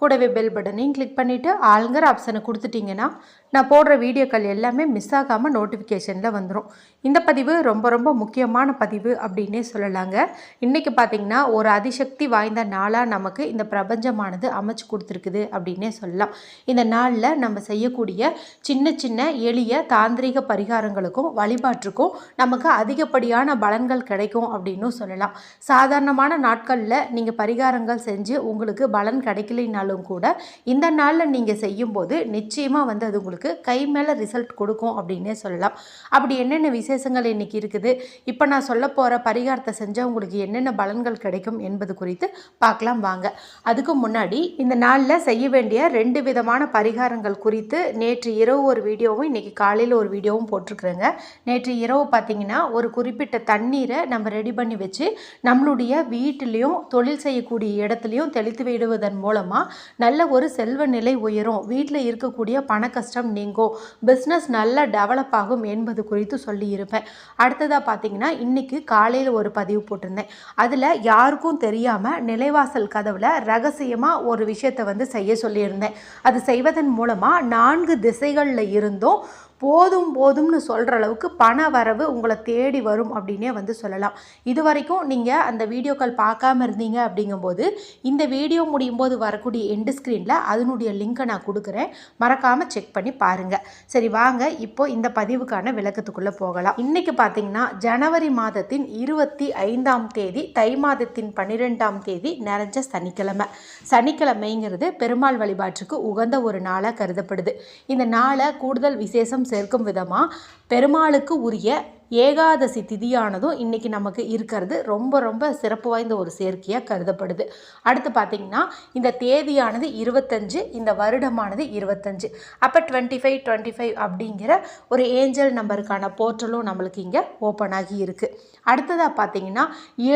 கூடவே பெல் பட்டனையும் கிளிக் பண்ணிவிட்டு ஆளுங்கிற ஆப்ஷனை கொடுத்துட்டிங்கன்னா நான் போடுற வீடியோக்கள் எல்லாமே மிஸ் ஆகாமல் நோட்டிஃபிகேஷனில் வந்துடும் இந்த பதிவு ரொம்ப ரொம்ப முக்கியமான பதிவு அப்படின்னே சொல்லலாங்க. இன்றைக்கி பார்த்திங்கன்னா ஒரு அதிசக்தி வாய்ந்த நாளாக நமக்கு இந்த பிரபஞ்சமானது அமைச்சு கொடுத்துருக்குது அப்படின்னே சொல்லலாம். இந்த நாளில் நம்ம செய்யக்கூடிய சின்ன சின்ன எளிய தாந்திரிக பரிகாரங்களுக்கும் வழிபாட்டுக்கும் நமக்கு அதிகப்படியான பலன்கள் கிடைக்கும் அப்படின்னும் சொல்லலாம். சாதாரணமான நாட்களில் நீங்கள் பரிகாரங்கள் செஞ்சு உங்களுக்கு பலன் கிடைக்கலைனாலும் கூட இந்த நாளில் நீங்கள் செய்யும்போது நிச்சயமாக வந்து அது உங்களுக்கு கை மேலே ரிசல்ட் கொடுக்கும் அப்படின்னே சொல்லலாம். அப்படி என்னென்ன விசேஷங்கள் இன்றைக்கி இருக்குது? இப்போ நான் சொல்ல போகிற பரிகாரத்தை செஞ்சால் உங்களுக்கு என்னென்ன பலன்கள் கிடைக்கும் என்பது குறித்து பார்க்கலாம் வாங்க. அதுக்கு முன்னாடி இந்த நாளில் செய்ய வேண்டிய ரெண்டு விதமான பரிகாரங்கள் குறித்து நேற்று இரவு ஒரு வீடியோவும் இன்றைக்கி காலையில் ஒரு வீடியோவும் போட்டிருக்குறேங்க. நேற்று இரவு பார்த்தீங்கன்னா ஒரு குறிப்பிட்ட தண்ணீரை நம்ம ரெடி பண்ணி வச்சு நம்மளுடைய வீட்டிலையும் தொழில் செய்யக்கூடிய இடத்துலையும் தெளித்து விடுவதன் மூலமாக நல்ல ஒரு செல்வ நிலை உயரும். வீட்டில் இருக்கக்கூடிய பண கஷ்டம் நீங்கும் பிஸ்னஸ் நல்லா டெவலப் ஆகும் என்பது குறித்து சொல்லியிருப்பேன். அடுத்ததாக பார்த்தீங்கன்னா இன்றைக்கி காலையில் ஒரு பதிவு போட்டிருந்தேன். அதில் யாருக்கும் தெரியாமல் நிலைவாசல் கதவில் ரகசியமாக ஒரு விஷயத்தை வந்து செய்ய சொல்லியிருந்தேன். அது செய்வதன் மூலமாக நான்கு திசைகளில் இருந்தும் போதும் போதும்னு சொல்கிற அளவுக்கு பண வரவு உங்களை தேடி வரும் அப்படின்னே வந்து சொல்லலாம். இது வரைக்கும் நீங்கள் அந்த வீடியோக்கள் பார்க்காம இருந்தீங்க அப்படிங்கும்போது இந்த வீடியோ முடியும் போது வரக்கூடிய எண்டு ஸ்க்ரீனில் அதனுடைய லிங்க்கை நான் கொடுக்குறேன். மறக்காமல் செக் பண்ணி பாருங்கள் சரி வாங்க. இப்போ இந்த பதிவுக்கான விளக்கத்துக்குள்ளே போகலாம். இன்றைக்கி பார்த்தீங்கன்னா ஜனவரி மாதத்தின் இருபத்தி ஐந்தாம் தேதி தை மாதத்தின் பன்னிரெண்டாம் தேதி நிறைஞ்ச சனிக்கிழமை. சனிக்கிழமைங்கிறது பெருமாள் வழிபாட்டுக்கு உகந்த ஒரு நாளாக கருதப்படுது. இந்த நாளை கூடுதல் விசேஷம் சேர்க்கும் விதமாக பெருமாளுக்கு உரிய ஏகாதசி திதியானதும் இன்றைக்கி நமக்கு இருக்கிறது. ரொம்ப ரொம்ப சிறப்பு வாய்ந்த ஒரு சேர்க்கையாக கருதப்படுது. அடுத்து பார்த்திங்கன்னா இந்த தேதியானது இருபத்தஞ்சு இந்த வருடமானது இருபத்தஞ்சு. அப்போ டுவெண்ட்டி ஃபைவ் டுவெண்ட்டி ஃபைவ் அப்படிங்கிற ஒரு ஏஞ்சல் நம்பருக்கான போர்ட்டலும் நம்மளுக்கு இங்கே ஓப்பன் ஆகி இருக்குது அடுத்ததாக பார்த்தீங்கன்னா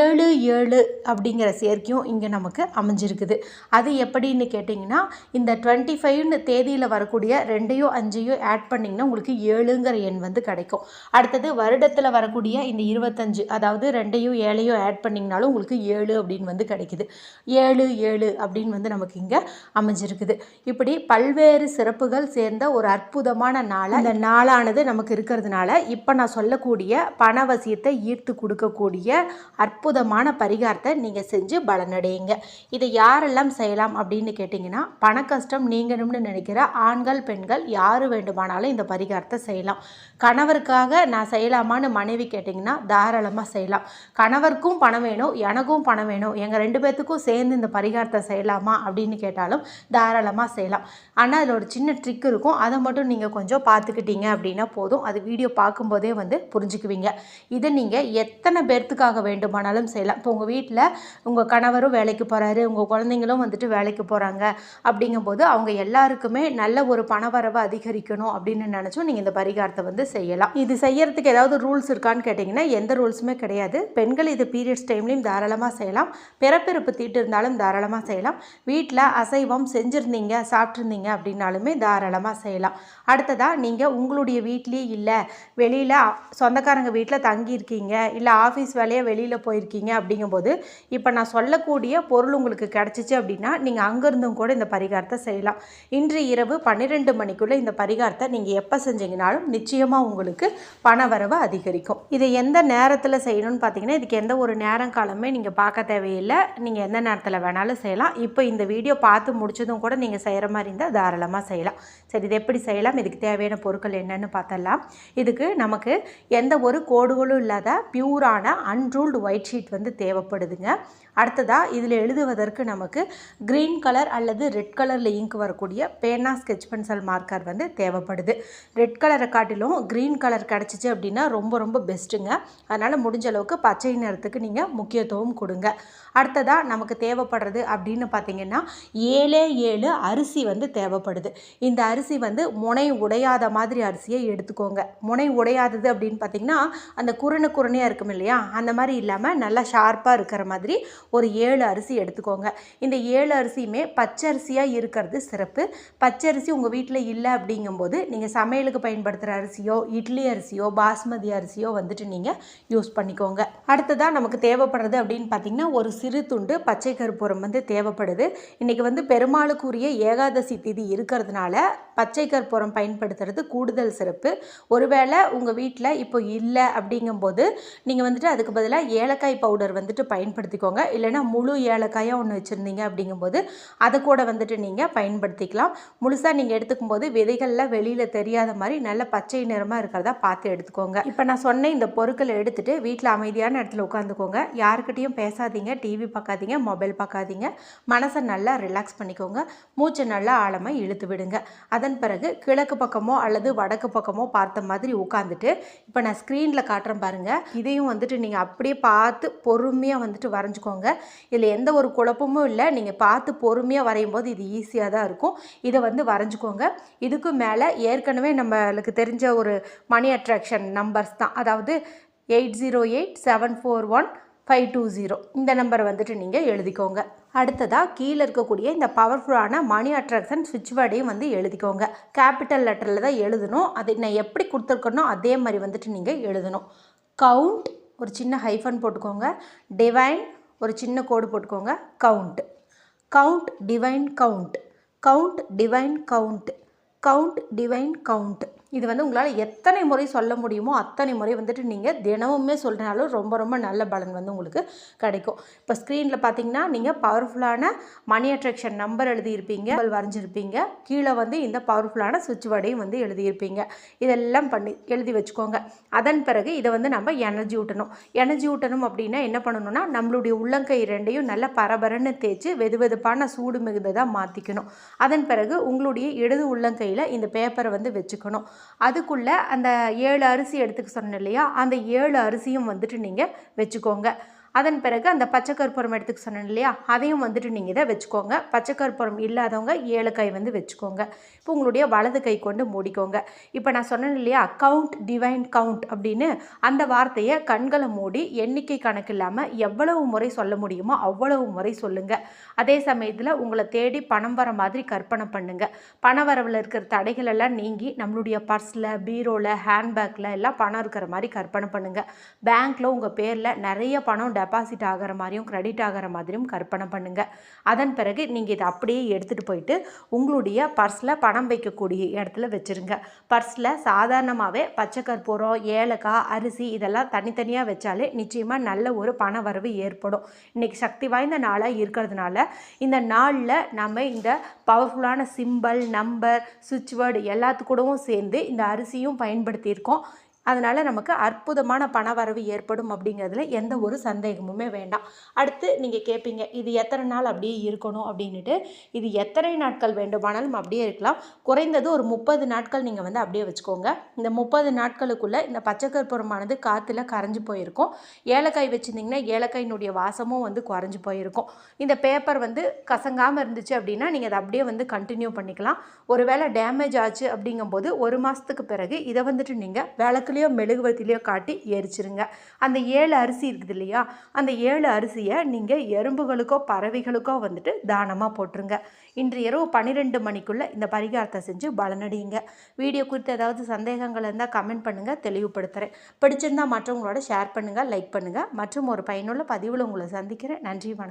ஏழு ஏழு அப்படிங்கிற சேர்க்கையும் இங்கே நமக்கு அமைஞ்சிருக்குது. அது எப்படின்னு கேட்டிங்கன்னா இந்த டுவெண்ட்டி ஃபைவ்னு தேதியில் வரக்கூடிய ரெண்டையோ அஞ்சையும் ஆட் பண்ணிங்கன்னா உங்களுக்கு ஏழுங்கிற எண் வந்து கிடைக்கும். அடுத்தது வருடத்தில் வரக்கூடிய இந்த இருபத்தஞ்சு அதாவது ரெண்டையும் ஏழையும் ஆட் பண்ணிங்கனாலும் உங்களுக்கு ஏழு அப்படின்னு வந்து கிடைக்குது. ஏழு ஏழு அப்படின்னு வந்து நமக்கு இங்கே அமைஞ்சிருக்குது. இப்படி பல்வேறு சிறப்புகள் சேர்ந்த ஒரு அற்புதமான நாளாக அந்த நாளானது நமக்கு இருக்கிறதுனால இப்போ நான் சொல்லக்கூடிய பணவசியத்தை ஈர்த்து கொடுக்கக்கூடிய அற்புதமான பரிகாரத்தை நீங்கள் செஞ்சு பலனடையுங்க. இதை யாரெல்லாம் செய்யலாம் அப்படின்னு கேட்டிங்கன்னா பண கஷ்டம் நீங்கணும்னு நினைக்கிற ஆண்கள் பெண்கள் யார் வேண்டுமானாலும் இந்த பரிகாரத்தை செய்யலாம். கணவருக்காக நான் செய்யலாமான்னு மனைவி கேட்டிங்கன்னா தாராளமாக செய்யலாம். கணவருக்கும் பணம் வேணும் எனக்கும் பணம் வேணும் எங்கள் ரெண்டு பேர்த்துக்கும் சேர்ந்து இந்த பரிகாரத்தை செய்யலாமா அப்படின்னு கேட்டாலும் தாராளமாக செய்யலாம். ஆனால் அதில் ஒரு சின்ன ட்ரிக் இருக்கும். அதை மட்டும் நீங்கள் கொஞ்சம் பார்த்துக்கிட்டீங்க அப்படின்னா போதும். அது வீடியோ பார்க்கும்போதே வந்து புரிஞ்சுக்குவீங்க. இதை நீங்கள் எத்தனை பேர்த்துக்காக வேண்டுமானாலும் செய்யலாம். இப்போ உங்கள் வீட்டில் உங்கள் கணவரும் வேலைக்கு போகிறாரு உங்கள் குழந்தைங்களும் வந்துட்டு வேலைக்கு போகிறாங்க அப்படிங்கும்போது அவங்க எல்லாருக்குமே நல்ல ஒரு பணவரவை அதிகரிக்கணும் அப்படின்னு நினச்சும் நீங்கள் இந்த பரிகாரத்தை வந்து செய்யலாம். இது செய்யறதுக்கு ஏதாவது ரூல்ஸ் இருக்கான்னு கேட்டிங்கன்னா எந்த ரூல்ஸுமே கிடையாது. பெண்கள் இது பீரியட்ஸ் டைம்லையும் தாராளமாக செய்யலாம். பிறப்பிறப்பு தீட்டு இருந்தாலும் தாராளமாக செய்யலாம். வீட்டில் அசைவம் செஞ்சுருந்தீங்க சாப்பிட்ருந்தீங்க அப்படின்னாலுமே தாராளமாக செய்யலாம். அடுத்ததாக நீங்கள் உங்களுடைய வீட்லேயே இல்லை வெளியில் சொந்தக்காரங்க வீட்டில் தங்கியிருக்கீங்க இல்லை ஆஃபீஸ் வேலையாக வெளியில் போயிருக்கீங்க அப்படிங்கும்போது இப்போ நான் சொல்லக்கூடிய பொருள் உங்களுக்கு கிடச்சிச்சு அப்படின்னா நீங்கள் அங்கேருந்தும் கூட இந்த பரிகாரத்தை செய்யலாம். இன்று இரவு பன்னிரெண்டு மணிக்குள்ளே இந்த பரிகாரத்தை நீங்கள் எப்போ செஞ்சீங்கனாலும் நிச்சயமாக உங்களுக்கு பண வரவு அதிகரிக்கும். இதை எந்த நேரத்தில் செய்யணும்னு பார்த்தீங்கன்னா இதுக்கு எந்த ஒரு நேரம் காலமே நீங்கள் பார்க்க தேவையில்லை. நீங்கள் எந்த நேரத்தில் வேணாலும் செய்யலாம். இப்போ இந்த வீடியோ பார்த்து முடிச்சதும் கூட நீங்கள் செய்கிற மாதிரி இருந்தால் தாராளமாக செய்யலாம். சரி இது எப்படி செய்யலாம்? இதுக்கு தேவையான பொருட்கள் என்னென்னு பார்த்தலாம் இதுக்கு நமக்கு எந்த ஒரு கோடுகளும் இல்லாத பியூரான அன்ரூல்டு ஒயிட் ஷீட் வந்து தேவைப்படுதுங்க. அடுத்ததாக இதில் எழுதுவதற்கு நமக்கு க்ரீன் கலர் அல்லது ரெட் கலரில் இங்க் வரக்கூடிய பேனா ஸ்கெட்ச் பென்சில் மார்க்கர் வந்து தேவைப்படுது. ரெட் கலரை காட்டிலும் க்ரீன் கலர் கிடச்சிச்சு அப்படின்னா ரொம்ப ரொம்ப பெஸ்ட்டுங்க அதனால் முடிஞ்ச அளவுக்கு பச்சை நிறத்துக்கு நீங்கள் முக்கியத்துவம் கொடுங்க. அடுத்ததாக நமக்கு தேவைப்படுறது அப்படின்னு பார்த்தீங்கன்னா ஏழே ஏழு அரிசி வந்து தேவைப்படுது. இந்த அரிசி வந்து முனை உடையாத மாதிரி அரிசியை எடுத்துக்கோங்க. முனை உடையாதது அப்படின்னு பார்த்தீங்கன்னா அந்த குரணு குரணையாக இருக்கும் இல்லையா? அந்த மாதிரி இல்லாமல் நல்லா ஷார்ப்பாக இருக்கிற மாதிரி ஒரு ஏழு அரிசி எடுத்துக்கோங்க. இந்த ஏழு அரிசியுமே பச்சரிசியாக இருக்கிறது சிறப்பு. பச்சரிசி உங்கள் வீட்டில் இல்லை அப்படிங்கும்போது நீங்கள் சமையலுக்கு பயன்படுத்துகிற அரிசியோ இட்லி அரிசியோ பாஸ்மதி அரிசியோ வந்துட்டு நீங்கள் யூஸ் பண்ணிக்கோங்க. அடுத்ததாக நமக்கு தேவைப்படுறது அப்படின்னு பார்த்தீங்கன்னா ஒரு சிறு துண்டு பச்சை கற்பூரம் வந்து தேவைப்படுது. இன்றைக்கி வந்து பெருமாளுக்குரிய ஏகாதசி திதி இருக்கிறதுனால பச்சை கற்பூரம் பயன்படுத்துறது கூடுதல் சிறப்பு. ஒருவேளை உங்கள் வீட்டில் இப்போ இல்லை அப்படிங்கும்போது நீங்கள் வந்துட்டு அதுக்கு பதிலாக ஏலக்காய் பவுடர் வந்துட்டு பயன்படுத்திக்கோங்க. இல்லை இல்லைன்னா முழு ஏலக்காயாக ஒன்று வச்சுருந்தீங்க அப்படிங்கும்போது அதை கூட வந்துட்டு நீங்கள் பயன்படுத்திக்கலாம். முழுசாக நீங்கள் எடுத்துக்கும் போது விதைகளில் வெளியில் தெரியாத மாதிரி நல்ல பச்சை நிறமாக இருக்கிறதா பார்த்து எடுத்துக்கோங்க. இப்போ நான் சொன்ன இந்த பொருட்களை எடுத்துகிட்டு வீட்டில் அமைதியான இடத்துல உட்காந்துக்கோங்க. யாருக்கிட்டையும் பேசாதீங்க டிவி பார்க்காதீங்க மொபைல் பார்க்காதீங்க. மனசை நல்லா ரிலாக்ஸ் பண்ணிக்கோங்க. மூச்சை நல்லா ஆழமாக இழுத்து விடுங்க. அதன் பிறகு கிழக்கு பக்கமோ அல்லது வடக்கு பக்கமோ பார்த்த மாதிரி உட்காந்துட்டு இப்போ நான் ஸ்க்ரீனில் காட்டுறேன் பாருங்கள் இதையும் வந்துட்டு நீங்கள் அப்படியே பார்த்து பொறுமையாக வந்துட்டு வரைஞ்சிக்கோங்க. இதில் எந்த ஒரு குழப்பமும் இல்லை. நீங்கள் பார்த்து பொறுமையாக வரையும் போது இது ஈஸியாக தான் இருக்கும். இதை வந்து வரைஞ்சிக்கோங்க. இதுக்கு மேலே ஏற்கனவே நம்மளுக்கு தெரிஞ்ச ஒரு மணி அட்ராக்ஷன் நம்பர்ஸ் தான். அதாவது eight zero eight seven four one five two zero. இந்த நம்பரை வந்துட்டு நீங்கள் எழுதிக்கோங்க. அடுத்ததாக கீழே இருக்கக்கூடிய இந்த பவர்ஃபுல்லான மணி அட்ராக்ஷன் சுவிட்ச் வேர்டையும் வந்து எழுதிக்கோங்க. கேபிட்டல் லெட்டரில் தான் எழுதணும். அது நான் எப்படி கொடுத்துருக்கணும் அதே மாதிரி வந்துட்டு நீங்கள் எழுதணும். கவுண்ட் ஒரு சின்ன ஹைஃபன் போட்டுக்கோங்க. டிவைன் ஒரு சின்ன கோடு போட்டுக்கோங்க. Count count divine count count divine count count divine count இது வந்து உங்களால் எத்தனை முறை சொல்ல முடியுமோ அத்தனை முறை வந்துட்டு நீங்கள் தினமுமே சொல்கிறனாலும் ரொம்ப ரொம்ப நல்ல பலன் வந்து உங்களுக்கு கிடைக்கும். இப்போ ஸ்க்ரீனில் பார்த்தீங்கன்னா நீங்கள் பவர்ஃபுல்லான மணி அட்ராக்ஷன் நம்பர் எழுதியிருப்பீங்க வரைஞ்சிருப்பீங்க. கீழே வந்து இந்த பவர்ஃபுல்லான சுவிட்ச் வேர்டையும் வந்து எழுதியிருப்பீங்க. இதெல்லாம் பண்ணி எழுதி வச்சுக்கோங்க. அதன் பிறகு இதை வந்து நம்ம எனர்ஜி ஊட்டணும். எனர்ஜி ஊட்டணும் அப்படின்னா என்ன பண்ணணும்னா நம்மளுடைய உள்ளங்கை ரெண்டையும் நல்ல பரபரன்னு தேய்ச்சி வெது வெதுப்பான சூடு மிகுந்ததாக மாற்றிக்கணும் அதன் பிறகு உங்களுடைய இடது உள்ளங்கையில் இந்த பேப்பரை வந்து வச்சுக்கணும். அதுக்குள்ளே அந்த ஏழு அரிசி எடுத்துக்க சொன்னேன் இல்லையா? அந்த ஏழு அரிசியும் வந்துட்டு நீங்கள் வச்சுக்கோங்க. அதன் பிறகு அந்த பச்சை கற்பூரம் எடுத்துக்க சொன்னேன் இல்லையா? அதையும் வந்துட்டு நீங்கள் இதை வச்சுக்கோங்க. பச்சை கற்பூரம் இல்லாதவங்க ஏலக்காய் வந்து வச்சுக்கோங்க. இப்போ உங்களுடைய வலது கை கொண்டு மூடிக்கோங்க. இப்போ நான் சொன்னேன் இல்லையா? கவுண்ட் டிவைன் கவுண்ட் அப்படின்னு அந்த வார்த்தையை கண்களை மூடி எண்ணிக்கை கணக்கு இல்லாமல் எவ்வளவு முறை சொல்ல முடியுமோ அவ்வளவு முறை சொல்லுங்கள் அதே சமயத்தில் உங்களை தேடி பணம் வர மாதிரி கற்பனை பண்ணுங்கள் பண வரவில் இருக்கிற தடைகள் எல்லாம் நீங்கி நம்மளுடைய பர்ஸில் பீரோவில் ஹேண்ட்பேக்கில் எல்லாம் பணம் இருக்கிற மாதிரி கற்பனை பண்ணுங்கள் பேங்க்கில் உங்கள் பேரில் நிறைய பணம் டெபாசிட் ஆகிற மாதிரியும் கிரெடிட் ஆகிற மாதிரியும் கற்பனை பண்ணுங்கள் அதன் பிறகு நீங்கள் இதை அப்படியே எடுத்துகிட்டு போயிட்டு உங்களுடைய பர்ஸில் பணம் வைக்கக்கூடிய இடத்துல வச்சுருங்க. பர்ஸில் சாதாரணமாகவே பச்சை கற்பூரம் ஏலக்காய் அரிசி இதெல்லாம் தனித்தனியாக வச்சாலே நிச்சயமாக நல்ல ஒரு பண வரவு ஏற்படும். இன்றைக்கி சக்தி வாய்ந்த நாளாக இருக்கிறதுனால இந்த நாளில் நம்ம இந்த பவர்ஃபுல்லான சிம்பல் நம்பர் சுவிட்ச் வேர்டு எல்லாத்துக்கூடவும் சேர்ந்து இந்த அரிசியும் பயன்படுத்தியிருக்கோம். அதனால் நமக்கு அற்புதமான பண வரவு ஏற்படும் அப்படிங்கிறதுல எந்த ஒரு சந்தேகமுமே வேண்டாம். அடுத்து நீங்கள் கேட்பீங்க இது எத்தனை நாள் அப்படியே இருக்கணும் அப்படின்ட்டு இது எத்தனை நாட்கள் வேண்டுமானாலும் அப்படியே இருக்கலாம். குறைந்தது ஒரு முப்பது நாட்கள் நீங்கள் வந்து அப்படியே வச்சுக்கோங்க. இந்த முப்பது நாட்களுக்குள்ளே இந்த பச்சை கற்பூரமானது காற்றுல கரைஞ்சி போயிருக்கும். ஏலக்காய் வச்சுருந்திங்கன்னா ஏலக்காயினுடைய வாசமும் வந்து குறைஞ்சி போயிருக்கும். இந்த பேப்பர் வந்து கசங்காமல் இருந்துச்சு அப்படின்னா நீங்கள் அதை அப்படியே வந்து கண்டினியூ பண்ணிக்கலாம். ஒருவேளை டேமேஜ் ஆச்சு அப்படிங்கும்போது ஒரு மாதத்துக்கு பிறகு இதை வந்துட்டு நீங்கள் விளக்கு விளக்குலேயோ மெழுகுவத்திலையோ காட்டி எரிச்சிருங்க. அந்த ஏழு அரிசி இருக்குது இல்லையா? அந்த ஏழு அரிசியை நீங்கள் எறும்புகளுக்கோ பறவைகளுக்கோ வந்துட்டு தானமாக போட்டுருங்க. இன்று இரவு பன்னிரெண்டு மணிக்குள்ளே இந்த பரிகாரத்தை செஞ்சு பலனடியுங்க. வீடியோ குறித்து ஏதாவது சந்தேகங்கள் இருந்தால் கமெண்ட் பண்ணுங்கள் தெளிவுபடுத்துகிறேன் பிடிச்சிருந்தால் மற்றவங்களோட ஷேர் பண்ணுங்கள் லைக் பண்ணுங்கள் மற்றும் ஒரு பயனுள்ள பதிவில் உங்களை சந்திக்கிறேன். நன்றி வணக்கம்.